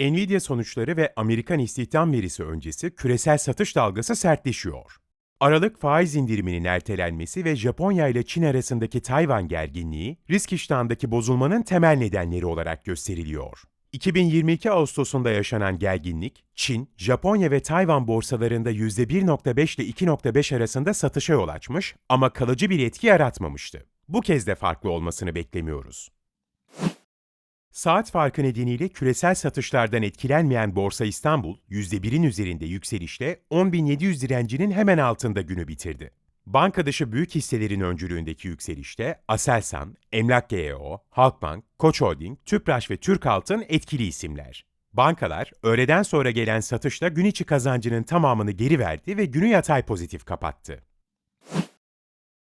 Nvidia sonuçları ve Amerikan istihdam verisi öncesi küresel satış dalgası sertleşiyor. Aralık faiz indiriminin ertelenmesi ve Japonya ile Çin arasındaki Tayvan gerginliği, risk iştahındaki bozulmanın temel nedenleri olarak gösteriliyor. 2022 Ağustos'unda yaşanan gerginlik, Çin, Japonya ve Tayvan borsalarında %1.5 ile 2.5 arasında satışa yol açmış ama kalıcı bir etki yaratmamıştı. Bu kez de farklı olmasını beklemiyoruz. Saat farkı nedeniyle küresel satışlardan etkilenmeyen Borsa İstanbul, %1'in üzerinde yükselişle 10.700 direncinin hemen altında günü bitirdi. Banka dışı büyük hisselerin öncülüğündeki yükselişte Aselsan, Emlak GEO, Halkbank, Koç Holding, Tüpraş ve Türk Altın etkili isimler. Bankalar, öğleden sonra gelen satışla gün içi kazancının tamamını geri verdi ve günü yatay pozitif kapattı.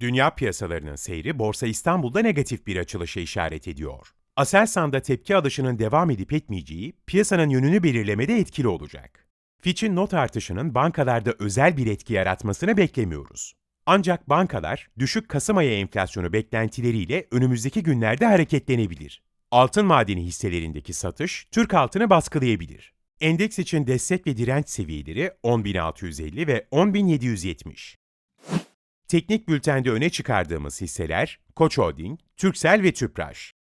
Dünya piyasalarının seyri Borsa İstanbul'da negatif bir açılışa işaret ediyor. Aselsan'da tepki alışının devam edip etmeyeceği piyasanın yönünü belirlemede etkili olacak. Fitch'in not artışının bankalarda özel bir etki yaratmasını beklemiyoruz. Ancak bankalar düşük Kasım ayı enflasyonu beklentileriyle önümüzdeki günlerde hareketlenebilir. Altın madeni hisselerindeki satış Türk altını baskılayabilir. Endeks için destek ve direnç seviyeleri 10.650 ve 10.770. Teknik bültende öne çıkardığımız hisseler Koç Holding, Türksel ve Tüpraş.